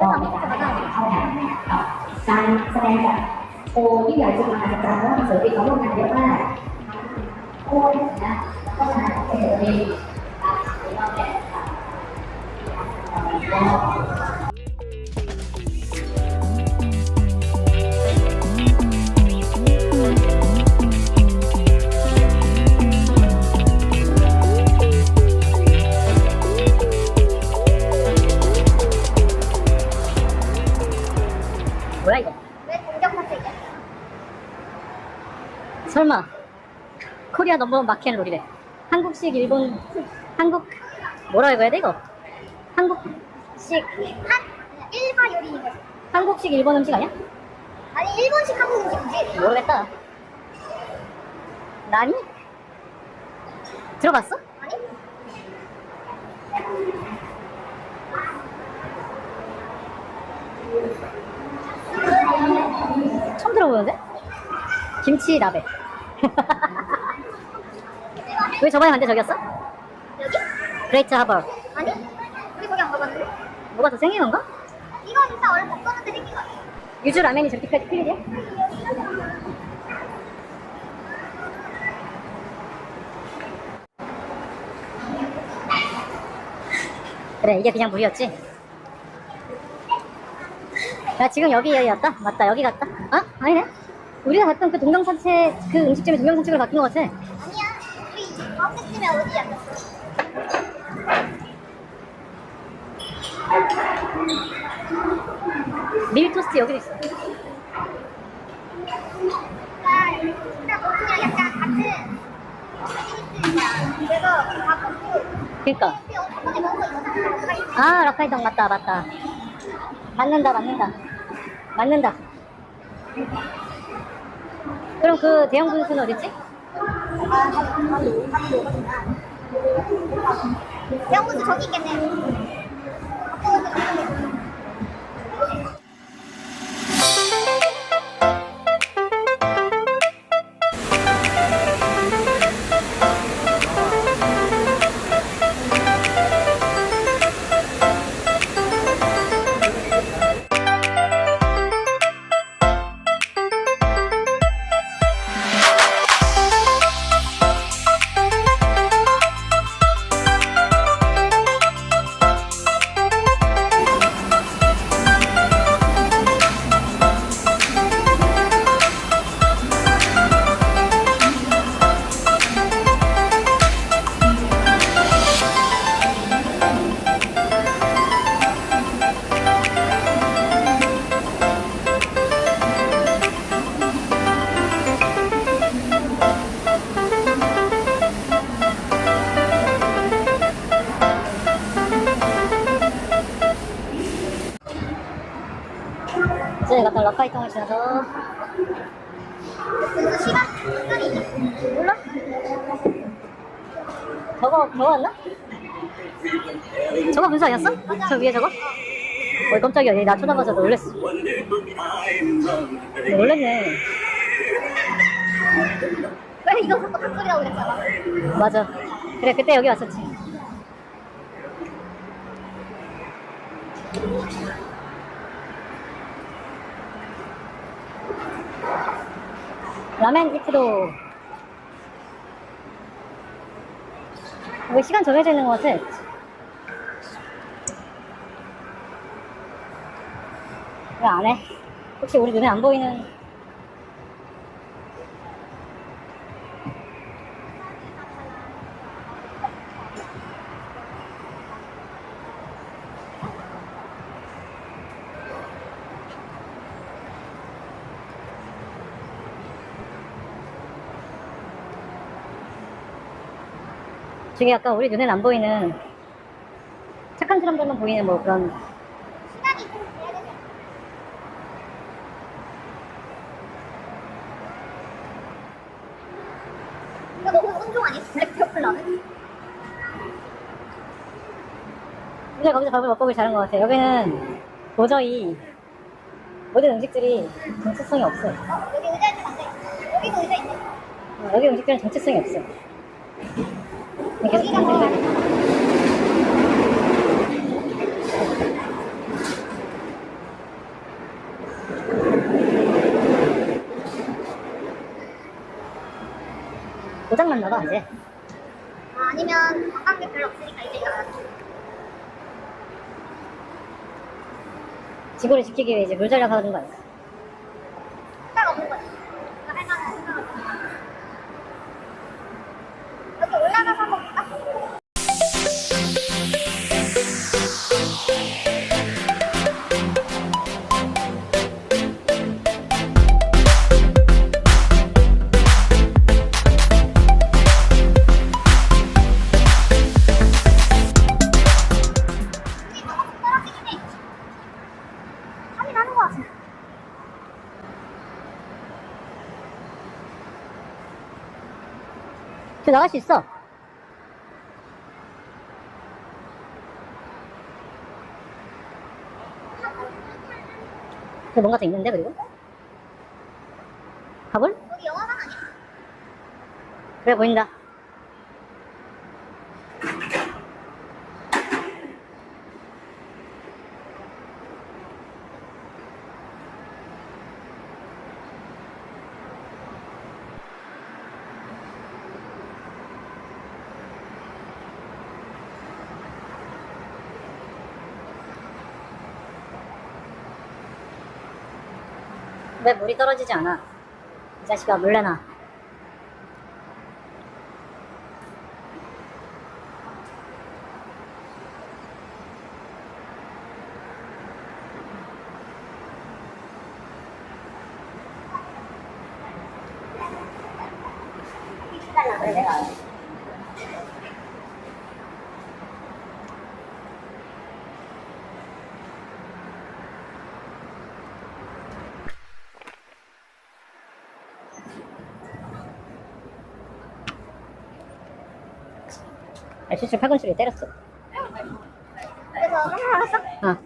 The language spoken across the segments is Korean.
ก็การแสดงแบบโชว์ที่ใหญ่สุดมหาศาลว่าเสือปีเขาร่วมงานเยอะมากคู่นะก็มาเป็นเสือปีแล้ว 넘버원 마켓 롤이래 한국식 일본 한국 뭐라 읽어야 돼 이거? 한국식 한 일바 요리인 거지. 한국식 일본 음식 아니야? 아니 일본식 한국 음식이지. 모르겠다 나니? 들어봤어? 아니? 처음 들어보는데? 김치 나베 왜 저번에 간데 저기였어? 여기? 그레이트 하버 아니? 우리 거기 안 가봤는데? 뭐가 더 생긴 건가? 이거 진짜 얼마 없었는데 생긴 거 아니야? 유주 라면이 저렇게까지 필이야? 그래 이게 그냥 물이었지? 나 지금 여기였다? 맞다 여기 갔다? 아? 아니네 우리가 갔던 그 동명산책 그 음식점이 동명산책으로 바뀐 것 같아 가운데쯤에 어디 앉았어? 밀토스트 여기도 있어 그니까. 아 라카이동 맞다 맞다 맞는다 맞는다 맞는다 그럼 그 대형 분수는 어딨지? 대형부스 저기 있겠네. 저희 갔던 라카이동을 지나서 시간. 몰라? 저거 저거 왔나? 저거 분수 아니었어? 저 위에 저거? 어 깜짝이야 얘 나 쳐다봐서 놀랬어 놀랬네 왜 이거 자꾸 닭소리라고 그랬잖아. 맞아 그래 그때 여기 왔었지 라멘 이프도 왜 시간 정해져 있는 것 같아 왜 안 해? 혹시 우리 눈에 안 보이는 저게 약간 우리 눈엔 안 보이는 착한 사람들만 보이는 뭐 그런 시간이 좀 돼야 되지 않나? 이거 너무 온종 아니야? 블랙 페어플 라면? 우리가 거기서 밥을 먹고 오길 잘한 것 같아. 여기는 도저히 모든 음식들이 정체성이 없어. 어? 여기 의자에 좀 앉아있어. 여기도 의자 있네. 어, 여기 음식들은 정체성이 없어. 고장났나봐 이제 아, 아니면 관광객 별로 없으니까 이제 이거 지구를 지키기 위해 이제 물 전략하는 거 아닐까? 저 나갈 수 있어 그 뭔가 더 있는데 그리고 가볼? 여기 영화관 아니야? 그래 보인다 왜 물이 떨어지지 않아? 이 자식아 물 내놔 그래 내가 실수 팔꿈치를 때렸어. 그래서 한번 알았어? 어.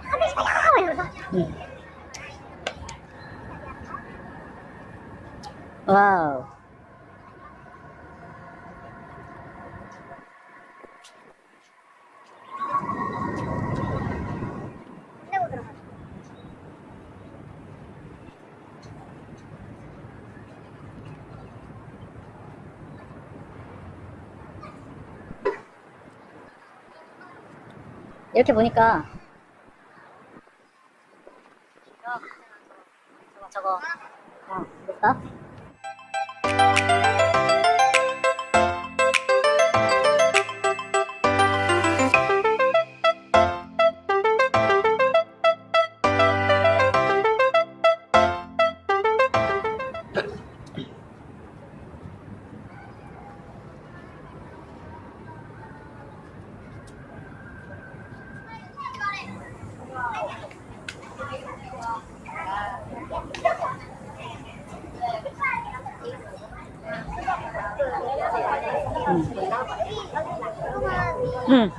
하늘이 야 이러면서 응. 와우. 이렇게 보니까 저거 저거 어 볼까? 응.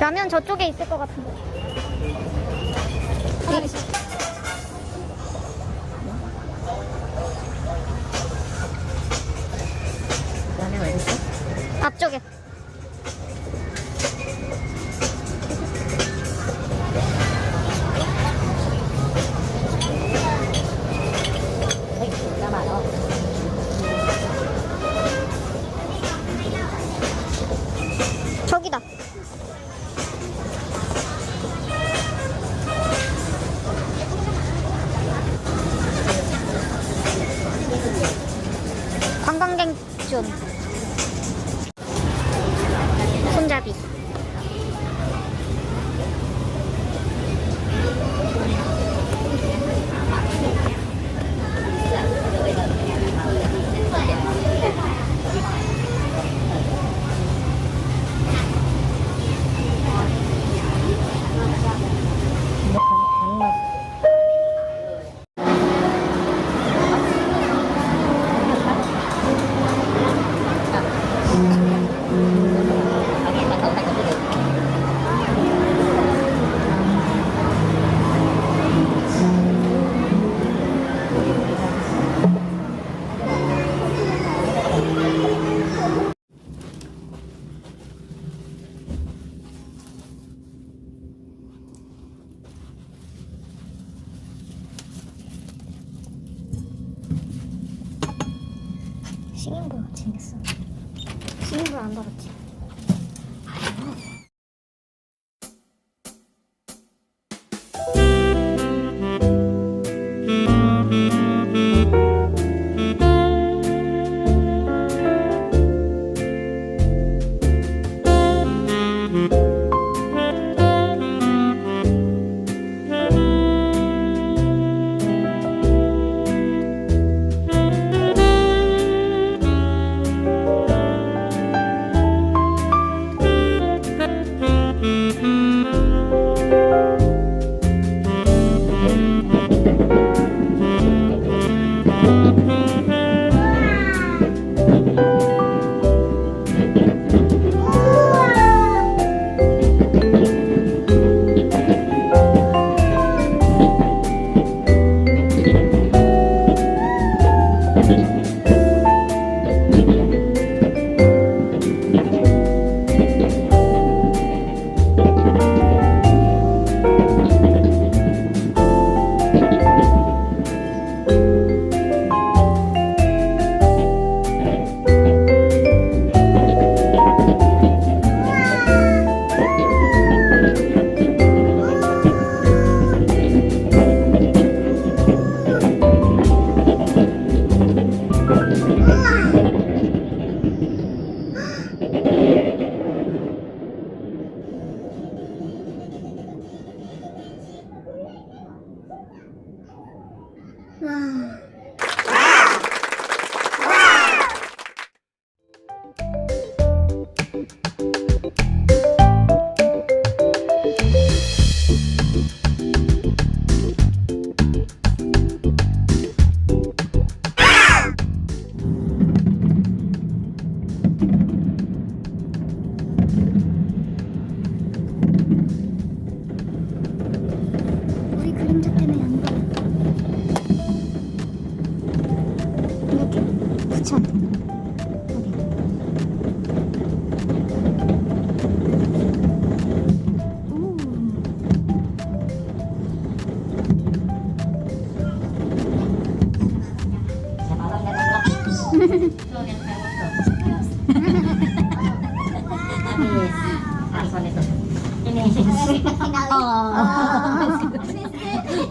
라면 저쪽에 있을 것 같은데. 라면 어디 있어? 앞쪽에.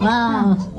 Wow.